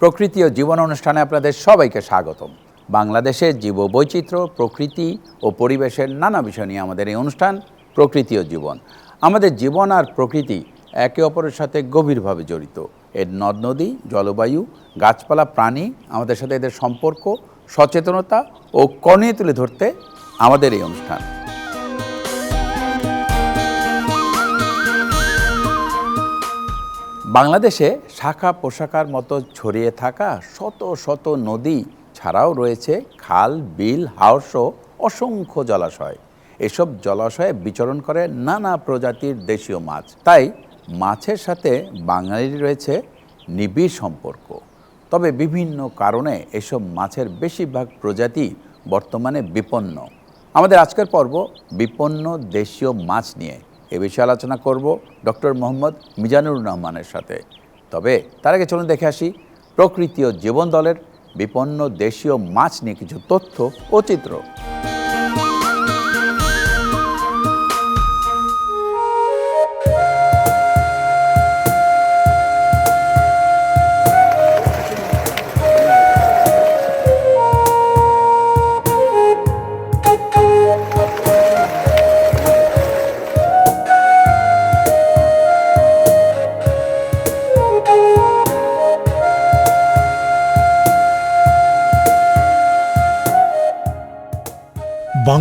প্রকৃতি ও জীবন অনুষ্ঠানে আপনাদের সবাইকে স্বাগতম। বাংলাদেশের জীববৈচিত্র্য, প্রকৃতি ও পরিবেশের নানা বিষয় নিয়ে আমাদের এই অনুষ্ঠান, প্রকৃতি ও জীবন। আমাদের জীবন আর প্রকৃতি একে অপরের সাথে গভীরভাবে জড়িত। এর নদ নদী, জলবায়ু, গাছপালা, প্রাণী, আমাদের সাথে এদের সম্পর্ক, সচেতনতা ও কর্ণে তুলে ধরতে আমাদের এই অনুষ্ঠান। বাংলাদেশে শাখা পোশাকার মতো ছড়িয়ে থাকা শত শত নদী ছাড়াও রয়েছে খাল, বিল হাওর অসংখ্য জলাশয়। এসব জলাশয়ে বিচরণ করে নানা প্রজাতির দেশীয় মাছ। তাই মাছের সাথে বাঙালির রয়েছে নিবিড় সম্পর্ক। তবে বিভিন্ন কারণে এসব মাছের বেশিরভাগ প্রজাতি বর্তমানে বিপন্ন। আমাদের আজকের পর্ব বিপন্ন দেশীয় মাছ নিয়ে। এ বিষয়ে আলোচনা করব ডক্টর মোহাম্মদ মিজানুর রহমানের সাথে। তবে তার আগে চলুন দেখে আসি প্রকৃতি ও জীবন দলের বিপন্ন দেশীয় মাছ নিয়ে কিছু তথ্য ও চিত্র।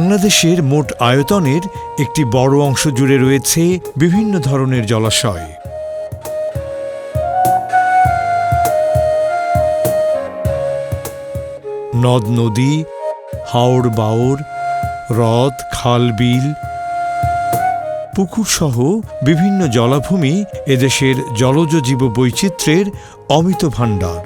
বাংলাদেশের মোট আয়তনের একটি বড় অংশ জুড়ে রয়েছে বিভিন্ন ধরনের জলাশয়। নদ, নদী হাওড় বাওড় হ্রদ, খাল, বিল পুকুরসহ বিভিন্ন জলাভূমি এদেশের জলজ জীব বৈচিত্র্যের অমিত ভাণ্ডার।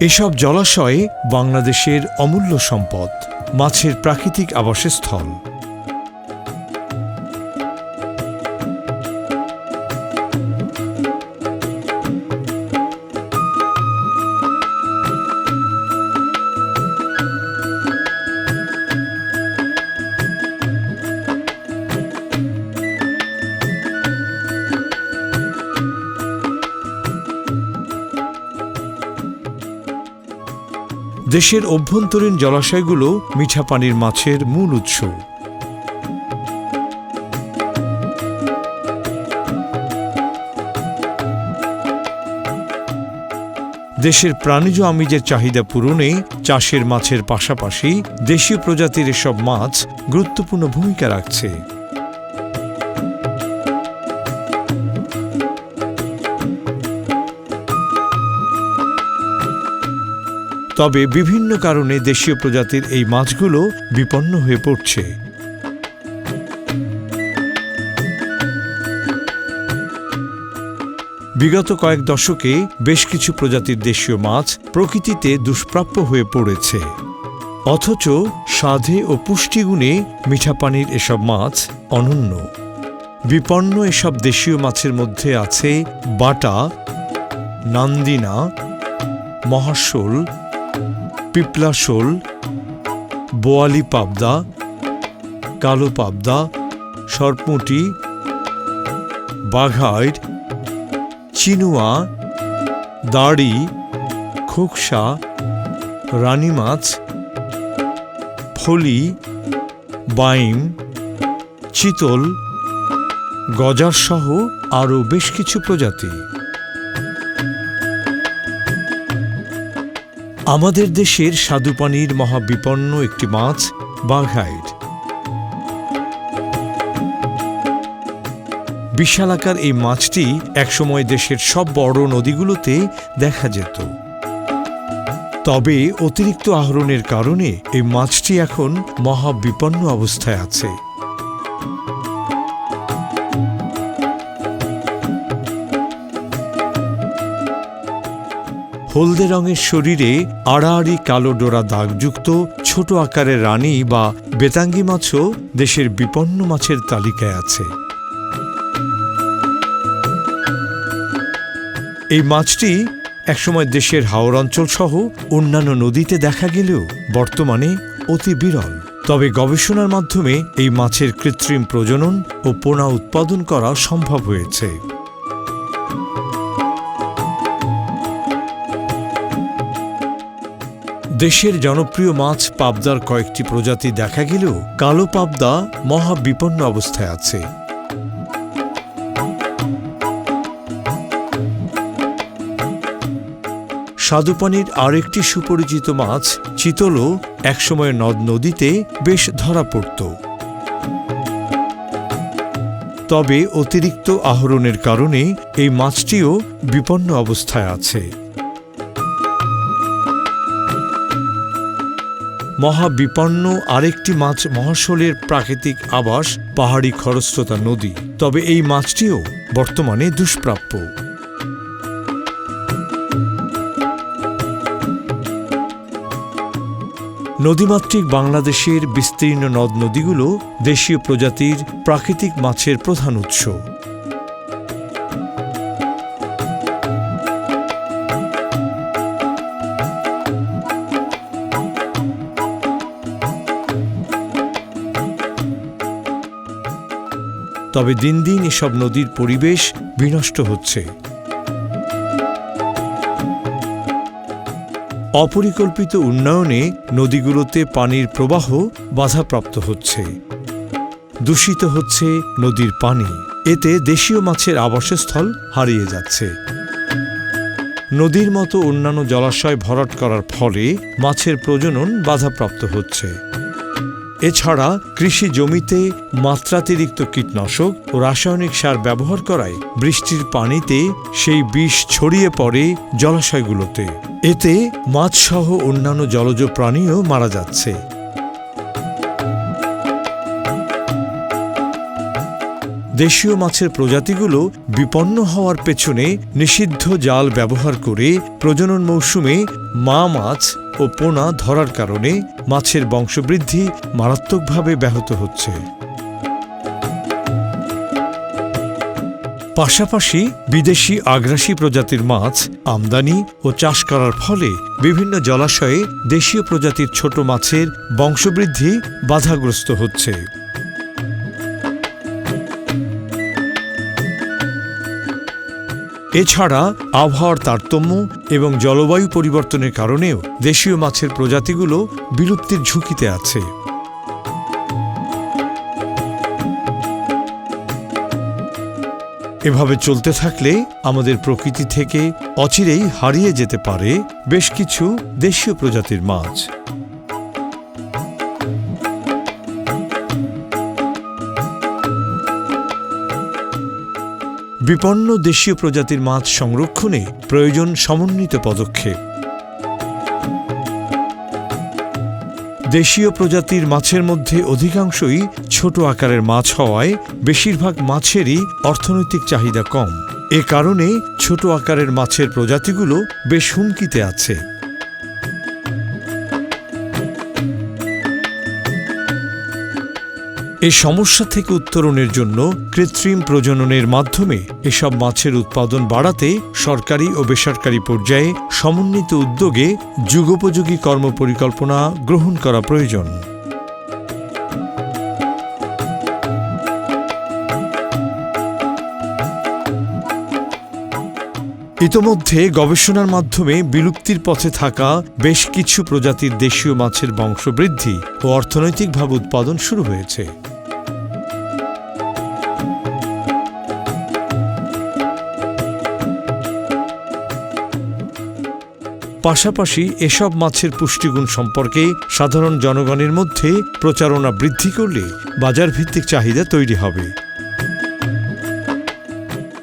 এসব জলাশয়ে বাংলাদেশের অমূল্য সম্পদ। মাছের প্রাকৃতিক আবাসস্থল। দেশের অভ্যন্তরীণ জলাশয়গুলো মিঠা পানির মাছের মূল উৎস। দেশের প্রাণীজ আমিজের চাহিদা পূরণে চাষের মাছের পাশাপাশি দেশীয় প্রজাতির এসব মাছ গুরুত্বপূর্ণ ভূমিকা রাখছে। তবে বিভিন্ন কারণে দেশীয় প্রজাতির এই মাছগুলো বিপন্ন হয়ে পড়ছে। বিগত কয়েক দশকে বেশ কিছু প্রজাতির দেশীয় মাছ প্রকৃতিতে দুষ্প্রাপ্য হয়ে পড়েছে। অথচ স্বাদে ও পুষ্টিগুণে মিঠা পানির এসব মাছ অনন্য। বিপন্ন এসব দেশীয় মাছের মধ্যে আছে বাটা, নান্দিনা মহাশোল পিপলা শোল, বোয়ালি পাবদা, কালো পাবদা, সরপুঁটি, বাঘাইট, চিনুয়া, দাড়ি, খোকসা রানী মাছ ফলি, বাইম, চিতল, গজারসহ আরও বেশ কিছু প্রজাতি। আমাদের দেশের স্বাদুপানির মহাবিপন্ন একটি মাছ, বাঘাইট। বিশালাকার এই মাছটি একসময় দেশের সব বড় নদীগুলোতে দেখা যেত। তবে অতিরিক্ত আহরণের কারণে এই মাছটি এখন মহাবিপন্ন অবস্থায় আছে। হলদে রঙের শরীরে আড়াআড়ি কালো ডোরা দাগযুক্ত ছোট আকারের রানী বা বেতাঙ্গি মাছও দেশের বিপন্ন মাছের তালিকায় আছে। এই মাছটি একসময় দেশের হাওর অঞ্চল সহ অন্যান্য নদীতে দেখা গেলেও বর্তমানে অতি বিরল। তবে গবেষণার মাধ্যমে এই মাছের কৃত্রিম প্রজনন ও পোনা উৎপাদন করা সম্ভব হয়েছে। দেশের জনপ্রিয় মাছ পাবদার কয়েকটি প্রজাতি দেখা গেলেও কালো পাবদা মহা বিপন্ন অবস্থায় আছে। স্বাদুপানির আরেকটি সুপরিচিত মাছ, চিতলও একসময় নদ নদীতে বেশ ধরা পড়ত। তবে অতিরিক্ত আহরণের কারণে এই মাছটিও বিপন্ন অবস্থায় আছে। মহাবিপন্ন আরেকটি মাছ মহাশলের প্রাকৃতিক আবাস, পাহাড়ি খরস্রোতা নদী। তবে এই মাছটিও বর্তমানে দুষ্প্রাপ্য। নদীমাতৃক বাংলাদেশের বিস্তীর্ণ নদ নদীগুলো দেশীয় প্রজাতির প্রাকৃতিক মাছের প্রধান উৎস। তবে দিন দিন এসব নদীর পরিবেশ বিনষ্ট হচ্ছে। অপরিকল্পিত উন্নয়নে নদীগুলোতে পানির প্রবাহ বাধাপ্রাপ্ত হচ্ছে। দূষিত হচ্ছে নদীর পানি। এতে দেশীয় মাছের আবাসস্থল হারিয়ে যাচ্ছে। নদীর মতো অন্যান্য জলাশয় ভরাট করার ফলে মাছের প্রজনন বাধাপ্রাপ্ত হচ্ছে। এছাড়া কৃষি জমিতে মাত্রাতিরিক্ত কীটনাশক ও রাসায়নিক সার ব্যবহার করায় বৃষ্টির পানিতে সেই বিষ ছড়িয়ে পড়ে জলাশয়গুলোতে। এতে মাছসহ অন্যান্য জলজ প্রাণীও মারা যাচ্ছে। দেশীয় মাছের প্রজাতিগুলো বিপন্ন হওয়ার পেছনে নিষিদ্ধ জাল ব্যবহার করে প্রজনন মৌসুমে মা মাছ ও পোনা ধরার কারণে মাছের বংশবৃদ্ধি মারাত্মকভাবে ব্যাহত হচ্ছে। পাশাপাশি বিদেশি আগ্রাসী প্রজাতির মাছ আমদানি ও চাষ করার ফলে বিভিন্ন জলাশয়ে দেশীয় প্রজাতির ছোট মাছের বংশবৃদ্ধি বাধাগ্রস্ত হচ্ছে। এছাড়া আবহাওয়ার তারতম্য এবং জলবায়ু পরিবর্তনের কারণেও দেশীয় মাছের প্রজাতিগুলো বিলুপ্তির ঝুঁকিতে আছে। এভাবে চলতে থাকলে আমাদের প্রকৃতি থেকে অচিরেই হারিয়ে যেতে পারে বেশ কিছু দেশীয় প্রজাতির মাছ। বিপন্ন দেশীয় প্রজাতির মাছ সংরক্ষণে প্রয়োজন সমন্বিত পদক্ষেপ। দেশীয় প্রজাতির মাছের মধ্যে অধিকাংশই ছোট আকারের মাছ হওয়ায় বেশিরভাগ মাছেরই অর্থনৈতিক চাহিদা কম। এ কারণে ছোট আকারের মাছের প্রজাতিগুলো বেশ হুমকিতে আছে। এই সমস্যা থেকে উত্তরণের জন্য কৃত্রিম প্রজননের মাধ্যমে এসব মাছের উৎপাদন বাড়াতে সরকারি ও বেসরকারি পর্যায়ে সমন্বিত উদ্যোগে যুগোপযোগী কর্মপরিকল্পনা গ্রহণ করা প্রয়োজন। ইতোমধ্যে গবেষণার মাধ্যমে বিলুপ্তির পথে থাকা বেশ কিছু প্রজাতির দেশীয় মাছের বংশবৃদ্ধি ও অর্থনৈতিকভাবে উৎপাদন শুরু হয়েছে। পাশাপাশি এসব মাছের পুষ্টিগুণ সম্পর্কে সাধারণ জনগণের মধ্যে প্রচারণা বৃদ্ধি করলে বাজার ভিত্তিক চাহিদা তৈরি হবে।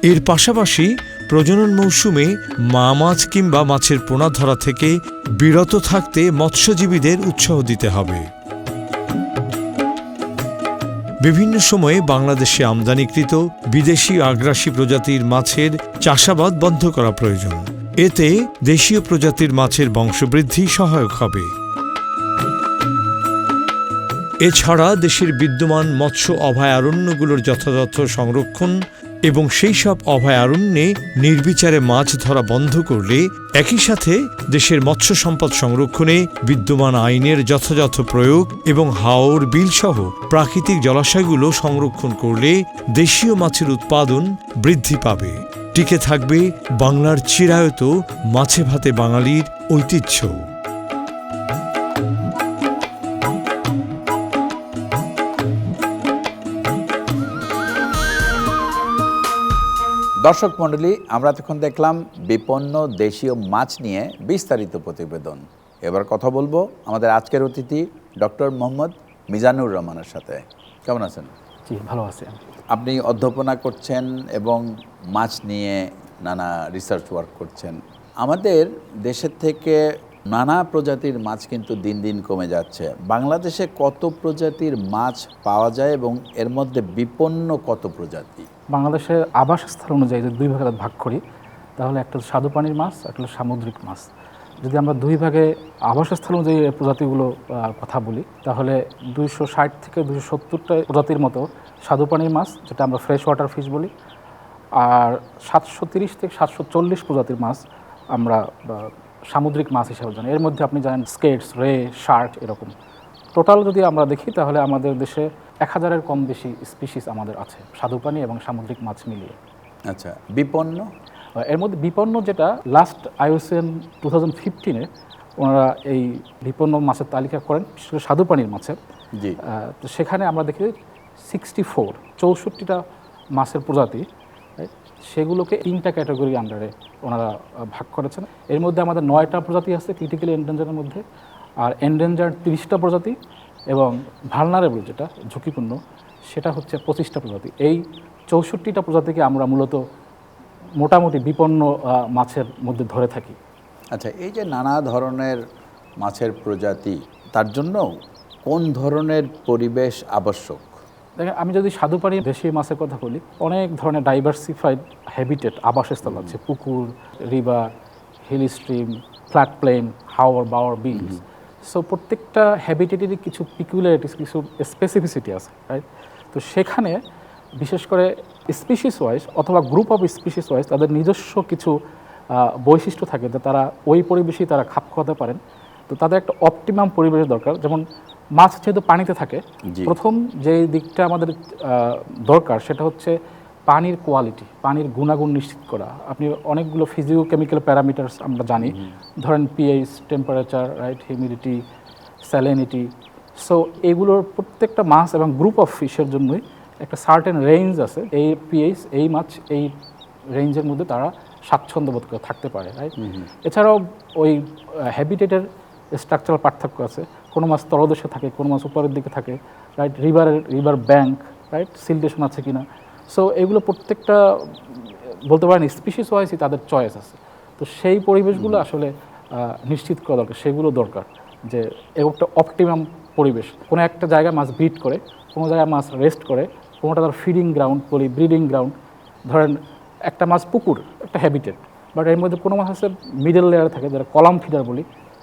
এর পাশাপাশি প্রজনন মৌসুমে মা মাছ কিংবা মাছের পোনা ধরা থেকে বিরত থাকতে মৎস্যজীবীদের উৎসাহ দিতে হবে। বিভিন্ন সময়ে বাংলাদেশে আমদানিকৃত বিদেশি আগ্রাসী প্রজাতির মাছের চাষাবাদ বন্ধ করা প্রয়োজন। এতে দেশীয় প্রজাতির মাছের বংশবৃদ্ধি সহায়ক হবে। এছাড়া দেশের বিদ্যমান মৎস্য অভয়ারণ্যগুলোর যথাযথ সংরক্ষণ এবং সেই সব অভয়ারণ্যে নির্বিচারে মাছ ধরা বন্ধ করলে একই সাথে দেশের মৎস্য সম্পদ সংরক্ষণে বিদ্যমান আইনের যথাযথ প্রয়োগ এবং হাওর বিলসহ প্রাকৃতিক জলাশয়গুলো সংরক্ষণ করলে দেশীয় মাছের উৎপাদন বৃদ্ধি পাবে। টিকে থাকবে বাংলার চিরায়ত মাছে ভাতে বাঙালির ঐতিহ্য। দর্শক মণ্ডলী আমরা তখন দেখলাম বিপন্ন দেশীয় মাছ নিয়ে বিস্তারিত প্রতিবেদন। এবার কথা বলব আমাদের আজকের অতিথি ডক্টর মোহাম্মদ মিজানুর রহমানের সাথে। কেমন আছেন? জি ভালো আছি। আমি। আপনি অধ্যাপনা করছেন এবং মাছ নিয়ে নানা রিসার্চ ওয়ার্ক করছেন। আমাদের দেশের থেকে নানা প্রজাতির মাছ কিন্তু দিন দিন কমে যাচ্ছে। বাংলাদেশে কত প্রজাতির মাছ পাওয়া যায় এবং এর মধ্যে বিপন্ন কত প্রজাতি? বাংলাদেশের আবাসস্থল অনুযায়ী যদি দুই ভাগে ভাগ করি, তাহলে একটা হচ্ছে স্বাদু পানির মাছ একটা সামুদ্রিক মাছ। যদি আমরা দুই ভাগে আবাসস্থল অনুযায়ী প্রজাতিগুলো কথা বলি, তাহলে দুইশো ষাট থেকে দুশো সত্তরটা প্রজাতির মতো স্বাদু পানির মাছ, যেটা আমরা ফ্রেশ ওয়াটার ফিশ বলি, আর সাতশো তিরিশ থেকে সাতশো চল্লিশ প্রজাতির মাছ আমরা সামুদ্রিক মাছ হিসাবে জানি। এর মধ্যে আপনি জানেন স্কেটস রে শার্ট এরকম। টোটাল যদি আমরা দেখি, তাহলে আমাদের দেশে এক হাজারের কম বেশি স্পিসিস আমাদের আছে স্বাদুপানি এবং সামুদ্রিক মাছ মিলিয়ে। আচ্ছা বিপন্ন? এর মধ্যে বিপন্ন যেটা লাস্ট আইওসিএন টু থাউজেন্ড ফিফটিনে ওনারা এই বিপন্ন মাছের তালিকা করেন বিশেষ করে স্বাদুপানির মাছের। জি। তো সেখানে আমরা দেখি সিক্সটি ফোর চৌষট্টিটা মাছের প্রজাতি সেগুলোকে তিনটা ক্যাটাগরি আন্ডারে ওনারা ভাগ করেছেন। এর মধ্যে আমাদের নয়টা প্রজাতি আছে ক্রিটিক্যালি এন্ডেঞ্জারের মধ্যে আর এন্ডেঞ্জার তিরিশটা প্রজাতি এবং ভালনারেবল যেটা ঝুঁকিপূর্ণ সেটা হচ্ছে পঁচিশটা প্রজাতি। এই চৌষট্টিটা প্রজাতিকে আমরা মূলত মোটামুটি বিপন্ন মাছের মধ্যে ধরে থাকি। আচ্ছা এই যে নানা ধরনের মাছের প্রজাতি তার জন্য কোন ধরনের পরিবেশ আবশ্যক? দেখেন আমি যদি পানি দেশি মাছের কথা বলি অনেক ধরনের ডাইভার্সিফাইড হ্যাবিটেট আবাসস্থল আছে। পুকুর river hill stream flat plain হাওয়ার বাওয়ার বিলস সো প্রত্যেকটা হ্যাবিটেটেরই কিছু পিকুলারিটিস কিছু স্পেসিফিসিটি আছে রাইট তো সেখানে বিশেষ করে স্পিসিস ওয়াইজ অথবা গ্রুপ অফ স্পিসিস ওয়াইজ তাদের নিজস্ব কিছু বৈশিষ্ট্য থাকে যে তারা ওই পরিবেশেই তারা খাপ খাওয়াতে পারেন। তো তাদের একটা অপটিমাম পরিবেশ দরকার। যেমন মাছ যেহেতু পানিতে থাকে। প্রথম যে দিকটা আমাদের দরকার সেটা হচ্ছে পানির কোয়ালিটি পানির গুণাগুণ নিশ্চিত করা। আপনি অনেকগুলো ফিজিও কেমিক্যাল প্যারামিটার্স আমরা জানি। ধরেন pH temperature right humidity salinity so এগুলোর প্রত্যেকটা মাছ এবং গ্রুপ অফ ফিশের জন্যই একটা সার্টেন রেঞ্জ আছে এই পিএইচ এই মাছ এই রেঞ্জের মধ্যে তারা স্বাচ্ছন্দ্য বোধ করে থাকতে পারে রাইট এছাড়াও ওই হ্যাবিটেটের স্ট্রাকচারাল পার্থক্য আছে কোনো মাছ তলদেশে থাকে কোনো মাছ উপরের দিকে থাকে রাইট রিভারের রিভার ব্যাংক রাইট সিলটেশন আছে কিনা। সো এগুলো প্রত্যেকটা বলতে পারেন স্পিসিস ওয়াইজই তাদের চয়েস আছে। তো সেই পরিবেশগুলো আসলে নিশ্চিত করা দরকার সেগুলো দরকার যে একটা অপটিমাম পরিবেশ। কোনো একটা জায়গায় মাছ ব্রিড করে কোনো জায়গায় মাছ রেস্ট করে কোনোটা তার ফিডিং গ্রাউন্ড বলি ব্রিডিং গ্রাউন্ড ধরেন একটা মাছ পুকুর একটা হ্যাবিটেট বাট এর মধ্যে কোনো মাছ আছে মিডল লেয়ার থাকে যারা কলাম ফিডার বলি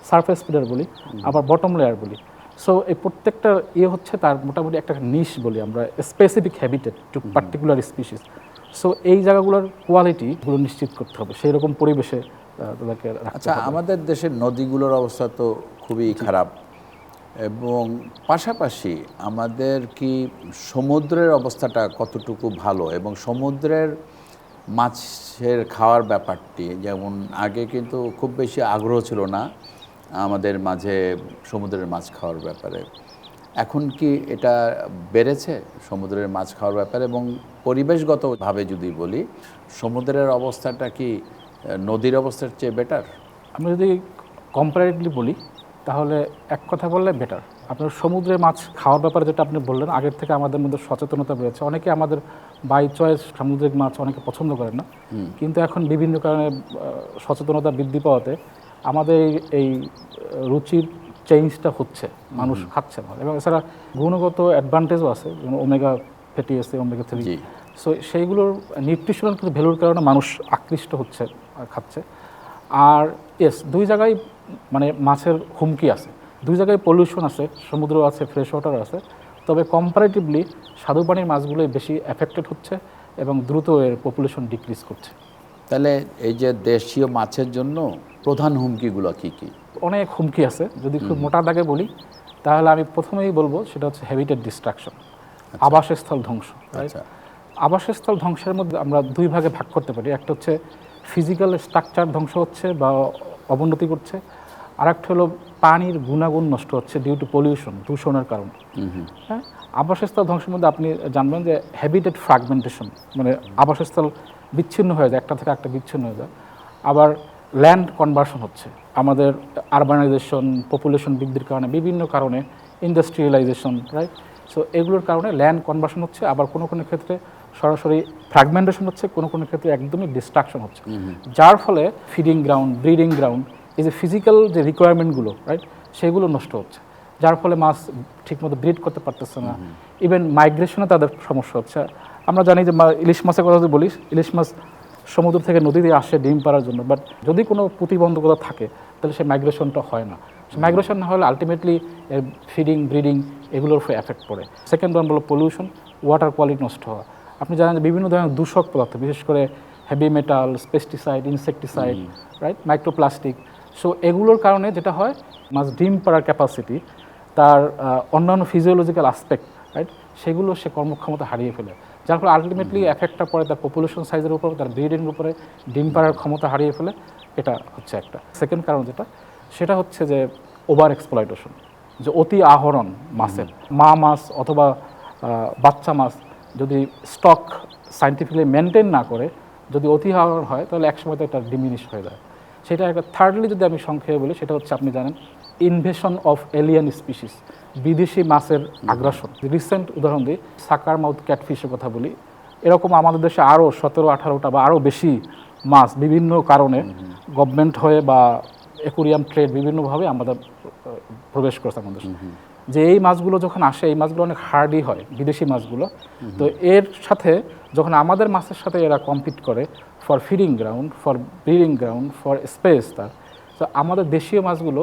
সারফেস ফিডার বলি আবার বটম লেয়ার বলি। সো এই প্রত্যেকটা ইয়ে হচ্ছে তার মোটামুটি একটা নিশ বলি আমরা specific habitat to particular species so এই জায়গাগুলোর কোয়ালিটিগুলো নিশ্চিত করতে হবে সেই রকম পরিবেশে তাদেরকে আচ্ছা আমাদের দেশের নদীগুলোর অবস্থা তো খুবই খারাপ। এবং পাশাপাশি আমাদের কি সমুদ্রের অবস্থাটা কতটুকু ভালো? এবং সমুদ্রের মাছের খাওয়ার ব্যাপারটি, যেমন আগে কিন্তু খুব বেশি আগ্রহ ছিল না আমাদের মাঝে সমুদ্রের মাছ খাওয়ার ব্যাপারে। এখন কি এটা বেড়েছে সমুদ্রের মাছ খাওয়ার ব্যাপারে? এবং পরিবেশগতভাবে যদি বলি, সমুদ্রের অবস্থাটা কি, নদীর অবস্থার চেয়ে বেটার আমরা যদি কম্পারেটিভলি বলি তাহলে এক কথা বললে বেটার আপনার সমুদ্রে মাছ খাওয়ার ব্যাপারে যেটা আপনি বললেন আগের থেকে আমাদের মধ্যে সচেতনতা বেড়েছে অনেকে আমাদের বাই চয়েস সামুদ্রিক মাছ অনেকে পছন্দ করেন না। কিন্তু এখন বিভিন্ন কারণে সচেতনতা বৃদ্ধি পাওয়াতে আমাদের এই- রুচির চেঞ্জটা হচ্ছে। মানুষ খাচ্ছে না। এবং এছাড়া গুণগত অ্যাডভান্টেজও আছে যেমন ওমেগা ফ্যাটি আছে ওমেগা থ্রি সো সেইগুলোর নিউট্রিশনাল কিছু ভ্যালুর কারণে মানুষ আকৃষ্ট হচ্ছে খাচ্ছে। আর এস দুই জায়গায় মানে মাছের হুমকি আছে। দুই জায়গায় পলিউশন আছে সমুদ্র আছে ফ্রেশ ওয়াটার আছে। তবে কম্পারেটিভলি স্বাদু পানির মাছগুলোই বেশি এফেক্টেড হচ্ছে এবং দ্রুত এর পপুলেশন ডিক্রিজ করছে। তাহলে এই যে দেশীয় মাছের জন্য প্রধান হুমকিগুলো কি কি? অনেক হুমকি আছে। যদি খুব মোটা দাগে বলি তাহলে আমি প্রথমেই বলব সেটা হচ্ছে হ্যাবিটেড ডিস্ট্রাকশন আবাসস্থল ধ্বংস? আচ্ছা। আবাসস্থল ধ্বংসের মধ্যে আমরা দুই ভাগে ভাগ করতে পারি। একটা হচ্ছে ফিজিক্যাল স্ট্রাকচার ধ্বংস হচ্ছে বা অবনতি করছে আর একটা হলো পানির গুণাগুণ নষ্ট হচ্ছে ডিউ টু পলিউশন দূষণের কারণে। হ্যাঁ? আবাসস্থল ধ্বংসের মধ্যে আপনি জানবেন যে হ্যাবিটেড ফ্রাগমেন্টেশন মানে আবাসস্থল বিচ্ছিন্ন হয়ে যায় একটা থেকে একটা বিচ্ছিন্ন হয়ে যায়। আবার ল্যান্ড কনভার্সন হচ্ছে। আমাদের আরবানাইজেশন পপুলেশন বৃদ্ধির কারণে বিভিন্ন কারণে ইন্ডাস্ট্রিয়ালাইজেশন রাইট সো এগুলোর কারণে ল্যান্ড কনভার্সন হচ্ছে। আবার কোনো কোনো ক্ষেত্রে সরাসরি ফ্র্যাগমেন্টেশন হচ্ছে কোনো কোনো ক্ষেত্রে একদমই ডিস্ট্রাকশন হচ্ছে। যার ফলে ফিডিং গ্রাউন্ড ব্রিডিং গ্রাউন্ড এই যে ফিজিক্যাল যে রিকোয়ারমেন্টগুলো রাইট সেগুলো নষ্ট হচ্ছে। যার ফলে মাছ ঠিকমতো ব্রিড করতে পারতেছে না। ইভেন মাইগ্রেশনে তাদের সমস্যা হচ্ছে। আমরা জানি যে ইলিশ মাছের কথা যদি বলিস ইলিশ মাছ সমুদ্র থেকে নদীতে আসে ডিম পাড়ার জন্য বাট যদি কোনো প্রতিবন্ধকতা থাকে তাহলে সেই মাইগ্রেশনটা হয় না। মাইগ্রেশন না হলে আলটিমেটলি ফিডিং ব্রিডিং এগুলোর উপর এফেক্ট পড়ে। সেকেন্ড ওয়ান হলো পলিউশন ওয়াটার কোয়ালিটি নষ্ট হওয়া। আপনি জানেন যে বিভিন্ন ধরনের দূষক পদার্থ বিশেষ করে heavy metals pesticide insecticide right microplastic so এগুলোর কারণে যেটা হয় মাছ ডিম পাড়ার ক্যাপাসিটি তার অন্যান্য ফিজিওলজিক্যাল আসপেক্ট রাইট সেগুলো সে কর্মক্ষমতা হারিয়ে ফেলে। যার ফলে আলটিমেটলি এফেক্টটা পড়ে তার পপুলেশন সাইজের উপর তার ব্রিডিংয়ের উপরে ডিম পাড়ার ক্ষমতা হারিয়ে ফেলে। এটা হচ্ছে একটা। সেকেন্ড কারণ যেটা সেটা হচ্ছে যে ওভার এক্সপ্লয়টেশন যে অতি আহরণ মাছের মা মাছ অথবা বাচ্চা মাছ যদি স্টক সাইন্টিফিকলি মেনটেন না করে যদি অতি আহরণ হয় তাহলে একসময় তো এটা ডিমিনিশ হয়ে যায়। সেটা একটা থার্ডলি যদি আমি সংক্ষেপে বলি সেটা হচ্ছে আপনি জানেন ইনভেশন অফ এলিয়ান স্পিসিস বিদেশি মাছের আগ্রাসন। রিসেন্ট উদাহরণ দিই সাকার মাউথ ক্যাটফিশের কথা বলি। এরকম আমাদের দেশে আরও সতেরো আঠারোটা বা আরও বেশি মাছ বিভিন্ন কারণে গভর্নমেন্ট হয়ে বা একুরিয়াম ট্রেড বিভিন্নভাবে আমাদের প্রবেশ করছে আমাদের। যে এই মাছগুলো যখন আসে এই মাছগুলো অনেক হার্ডই হয় বিদেশি মাছগুলো। তো এর সাথে যখন আমাদের মাছের সাথে এরা কম্পিট করে for feeding ground for breeding ground for space তার তো আমাদের দেশীয় মাছগুলো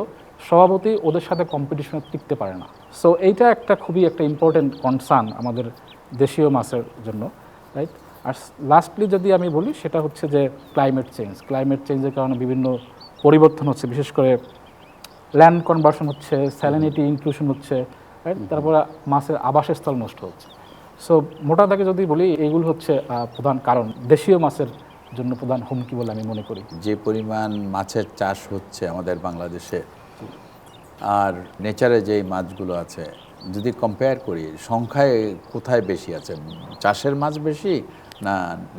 স্বভাবতই ওদের সাথে কম্পিটিশনে টিকতে পারে না। সো এইটা একটা খুবই একটা ইম্পর্টেন্ট কনসার্ন আমাদের দেশীয় মাছের জন্য রাইট আর লাস্টলি যদি আমি বলি সেটা হচ্ছে যে ক্লাইমেট চেঞ্জ ক্লাইমেট চেঞ্জের কারণে বিভিন্ন পরিবর্তন হচ্ছে বিশেষ করে ল্যান্ড কনভার্সন হচ্ছে স্যালিনিটি ইনক্লুশন হচ্ছে রাইট তারপরে মাছের আবাসস্থল নষ্ট হচ্ছে। সো মোটা দাগে যদি বলি এইগুলো হচ্ছে প্রধান কারণ। দেশীয় মাছের জন্য প্রধান হুমকি বলে আমি মনে করি। যে পরিমাণ মাছের চাষ হচ্ছে আমাদের বাংলাদেশে আর নেচারে যেই মাছগুলো আছে যদি কম্পেয়ার করি সংখ্যায় কোথায় বেশি আছে? চাষের মাছ বেশি না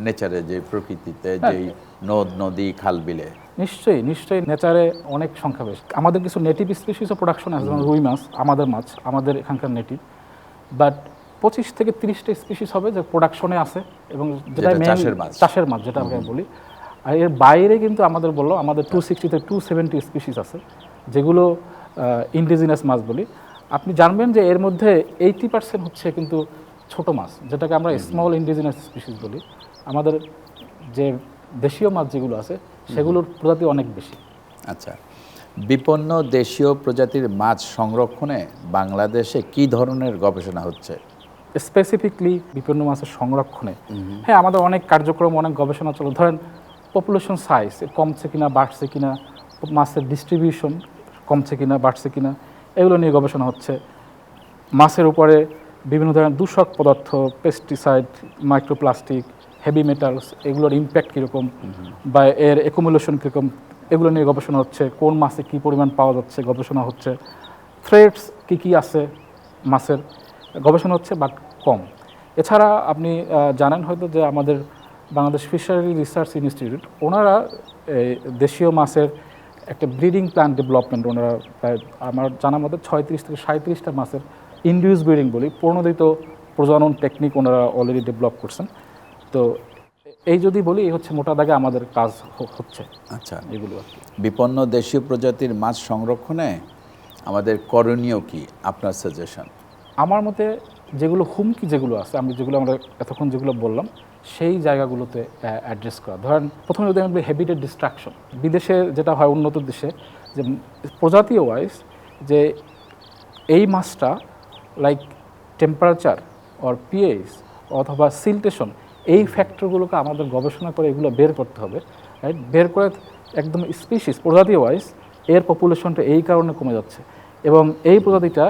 নেচারে যে প্রকৃতিতে যেই নদ নদী খাল বিলে? নিশ্চয়ই নিশ্চয়ই নেচারে অনেক সংখ্যা বেশি। আমাদের কিছু নেটিভ স্পিসিসও প্রোডাকশন আছে যেমন রুই মাছ আমাদের মাছ আমাদের এখানকার নেটিভ বাট পঁচিশ থেকে তিরিশটা স্পিসিস হবে যে প্রোডাকশনে আছে এবং যেটা চাষের মাছ। চাষের মাছ যেটা আমরা বলি। আর এর বাইরে কিন্তু আমাদের বলল আমাদের টু সিক্সটিতে টু সেভেন্টি স্পিসিস আছে যেগুলো ইন্ডিজিনাস মাছ বলি। আপনি জানবেন যে এর মধ্যে এইটি পার্সেন্ট হচ্ছে কিন্তু ছোট মাছ যেটাকে আমরা স্মল ইন্ডিজিনাস স্পিসিস বলি। আমাদের যে দেশীয় মাছ যেগুলো আছে সেগুলোর প্রজাতি অনেক বেশি। আচ্ছা বিপন্ন দেশীয় প্রজাতির মাছ সংরক্ষণে বাংলাদেশে কি ধরনের গবেষণা হচ্ছে? স্পেসিফিকলি বিপন্ন মাছের সংরক্ষণে। হ্যাঁ আমাদের অনেক কার্যক্রম অনেক গবেষণা চলে। ধরেন পপুলেশন সাইজ কমছে কিনা বাড়ছে কিনা মাছের ডিস্ট্রিবিউশন কমছে কিনা বাড়ছে কিনা এগুলো নিয়ে গবেষণা হচ্ছে। মাছের উপরে বিভিন্ন ধরনের দূষক পদার্থ পেস্টিসাইড মাইক্রোপ্লাস্টিক হেভি মেটালস এগুলোর ইম্প্যাক্ট কীরকম, বা এর একুমুলেশন কীরকম, এগুলো নিয়ে গবেষণা হচ্ছে, কোন মাছে কী পরিমাণ পাওয়া যাচ্ছে, গবেষণা হচ্ছে থ্রেটস কী কী আছে মাছের গবেষণা হচ্ছে বাট কম। এছাড়া আপনি জানেন হয়তো যে আমাদের বাংলাদেশ ফিশারি রিসার্চ ইনস্টিটিউট, ওনারা দেশীয় মাছের একটা ব্রিডিং প্ল্যান ডেভেলপমেন্ট, ওনারা প্রায় আমার জানা মতে ছয়ত্রিশ থেকে সাঁত্রিশটা মাছের ইন্ডিউস ব্রিডিং বলি প্রণোদিত প্রজনন টেকনিক ওনারা অলরেডি ডেভেলপ করছেন। তো এই যদি বলি এই হচ্ছে মোটা দাগে আমাদের কাজ হচ্ছে। আচ্ছা। এগুলো বিপন্ন দেশীয় প্রজাতির মাছ সংরক্ষণে আমাদের করণীয় কি আপনার সাজেশন আমার মতে যেগুলো হুমকি যেগুলো আছে আমি যেগুলো আমরা এতক্ষণ যেগুলো বললাম সেই জায়গাগুলোতে অ্যাড্রেস করা। ধরেন প্রথমে যদি আমি হ্যাবিটেড ডিস্ট্রাকশন বিদেশে যেটা হয় উন্নত দেশে যে প্রজাতি ওয়াইজ যে এই মাছটা লাইক টেম্পারেচার অর পিএইচ অথবা সিলটেশন এই ফ্যাক্টরগুলোকে আমাদের গবেষণা করে এগুলো বের করতে হবে রাইট বের করে একদম স্পিসিস প্রজাতি ওয়াইজ এর পপুলেশনটা এই কারণে কমে যাচ্ছে এবং এই প্রজাতিটা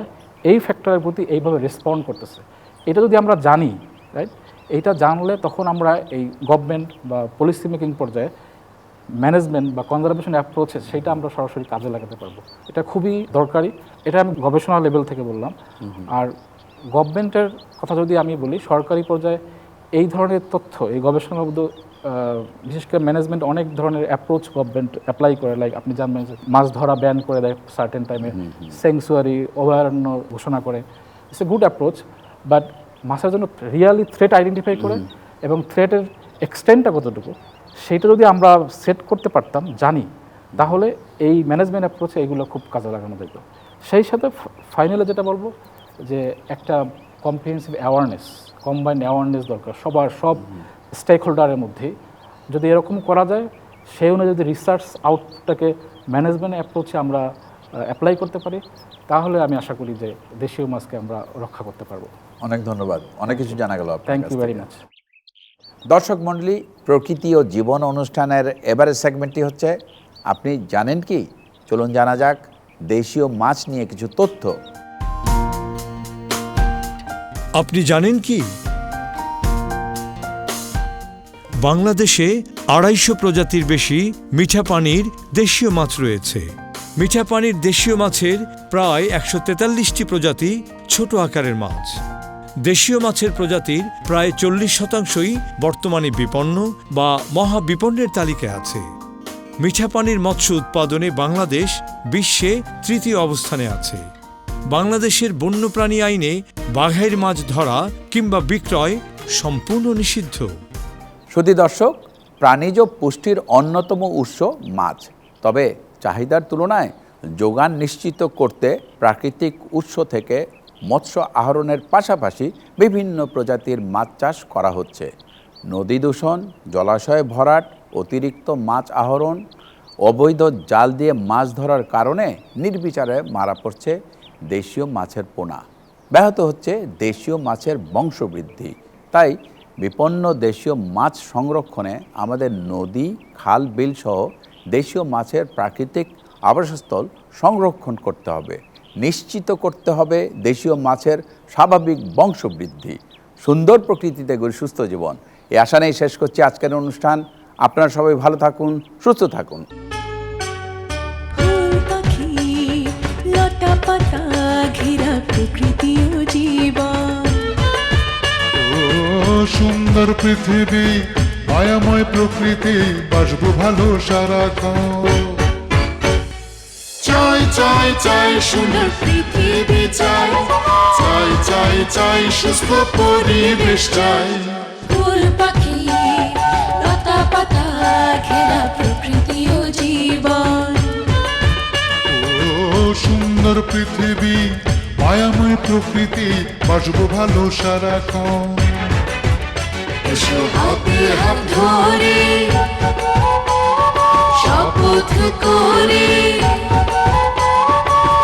এই ফ্যাক্টরের প্রতি এইভাবে রেসপন্ড করতেছে। এটা যদি আমরা জানি রাইট এইটা জানলে তখন আমরা এই গভর্নমেন্ট বা পলিসি মেকিং পর্যায়ে ম্যানেজমেন্ট বা কনজারভেশন অ্যাপ্রোচেস সেটা আমরা সরাসরি কাজে লাগাতে পারব। এটা খুবই দরকারি। এটা আমি গবেষণা লেভেল থেকে বললাম। আর গভর্নমেন্টের কথা যদি আমি বলি সরকারি পর্যায়ে এই ধরনের তথ্য এই গবেষণা বিশেষ করে ম্যানেজমেন্ট অনেক ধরনের অ্যাপ্রোচ গভর্নমেন্ট অ্যাপ্লাই করে লাইক আপনি জানবেন যে মাছ ধরা ব্যান করে দেয় সার্টেন টাইমে স্যাংচুয়ারি অভয়ারণ্য ঘোষণা করে। It's a good approach but মাছের জন্য রিয়ালি থ্রেট আইডেন্টিফাই করে এবং থ্রেটের এক্সটেন্টটা কতটুকু সেইটা যদি আমরা সেট করতে পারতাম জানি তাহলে এই ম্যানেজমেন্ট অ্যাপ্রোচে এগুলো খুব কাজে লাগানো যেত। সেই সাথে ফাইনালে যেটা বলব যে একটা কম্প্রিহেন্সিভ অ্যাওয়ারনেস কম্বাইন্ড অ্যাওয়ারনেস দরকার। সবার সব স্টেক হোল্ডারের মধ্যেই। যদি এরকম করা যায় সেই অনুযায়ী যদি রিসার্চ আউটটাকে ম্যানেজমেন্ট অ্যাপ্রোচে আমরা অ্যাপ্লাই করতে পারি তাহলে আমি আশা করি যে দেশীয় মাছকে আমরা রক্ষা করতে পারব। অনেক ধন্যবাদ। অনেক কিছু জানা গেল থ্যাংক ইউ ভেরি মাচ দর্শক মণ্ডলী প্রকৃতি ও জীবন অনুষ্ঠানের এবারের সেগমেন্টটি হচ্ছে আপনি জানেন কি? চলুন জানা যাক দেশীয় মাছ নিয়ে কিছু তথ্য। আপনি জানেন কি? বাংলাদেশে আড়াইশো প্রজাতির বেশি মিঠা পানির দেশীয় মাছ রয়েছে। মিঠা পানির দেশীয় মাছের প্রায় একশো তেতাল্লিশটি প্রজাতি ছোট আকারের মাছ। দেশীয় মাছের প্রজাতির প্রায় চল্লিশ শতাংশই বর্তমানে বিপন্ন বা মহাবিপন্নের তালিকায় আছে। মিঠা পানির মৎস্য উৎপাদনে বাংলাদেশ বিশ্বে তৃতীয় অবস্থানে আছে। বাংলাদেশের বন্যপ্রাণী আইনে বাঘের মাছ ধরা কিংবা বিক্রয় সম্পূর্ণ নিষিদ্ধ। শুধু দর্শক, প্রাণীজ পুষ্টির অন্যতম উৎস মাছ। তবে চাহিদার তুলনায় যোগান নিশ্চিত করতে প্রাকৃতিক উৎস থেকে মৎস্য আহরণের পাশাপাশি বিভিন্ন প্রজাতির মাছ চাষ করা হচ্ছে। নদী দূষণ, জলাশয় ভরাট, অতিরিক্ত মাছ আহরণ, অবৈধ জাল দিয়ে মাছ ধরার কারণে নির্বিচারে মারা পড়ছে দেশীয় মাছের পোনা। ব্যাহত হচ্ছে দেশীয় মাছের বংশবৃদ্ধি। তাই বিপন্ন দেশীয় মাছ সংরক্ষণে আমাদের নদী, খাল, বিল সহ দেশীয় মাছের প্রাকৃতিক আবাসস্থল সংরক্ষণ করতে হবে। নিশ্চিত করতে হবে দেশীয় মাছের স্বাভাবিক বংশবৃদ্ধি। সুন্দর প্রকৃতিতে গড়ে সুস্থ জীবন। এই আশা নেই শেষ করছি আজকের অনুষ্ঠান। আপনারা সবাই ভালো থাকুন, সুস্থ থাকুন। ঘেরা প্রকৃতি ও জীবন। সুন্দর পৃথিবী মায়াময় প্রকৃতি বাসবো ভালো সারাক্ষণ চাই চাই চাই সুন্দর পৃথিবী চাই। চাই চাই চাই সুস্থ পরিবেশ চাই। ফুল পাখি লতা পাতা ঘেরা প্রকৃতি ও জীবন। ও সুন্দর পৃথিবী মায়াময় প্রকৃতি, বাসবো ভালো হাত ধরে, শপথ করে।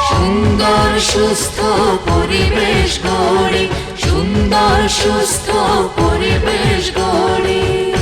সুন্দর, সুস্থ পরিবেশ গড়ে, সুন্দর, সুস্থ পরিবেশ গড়ে।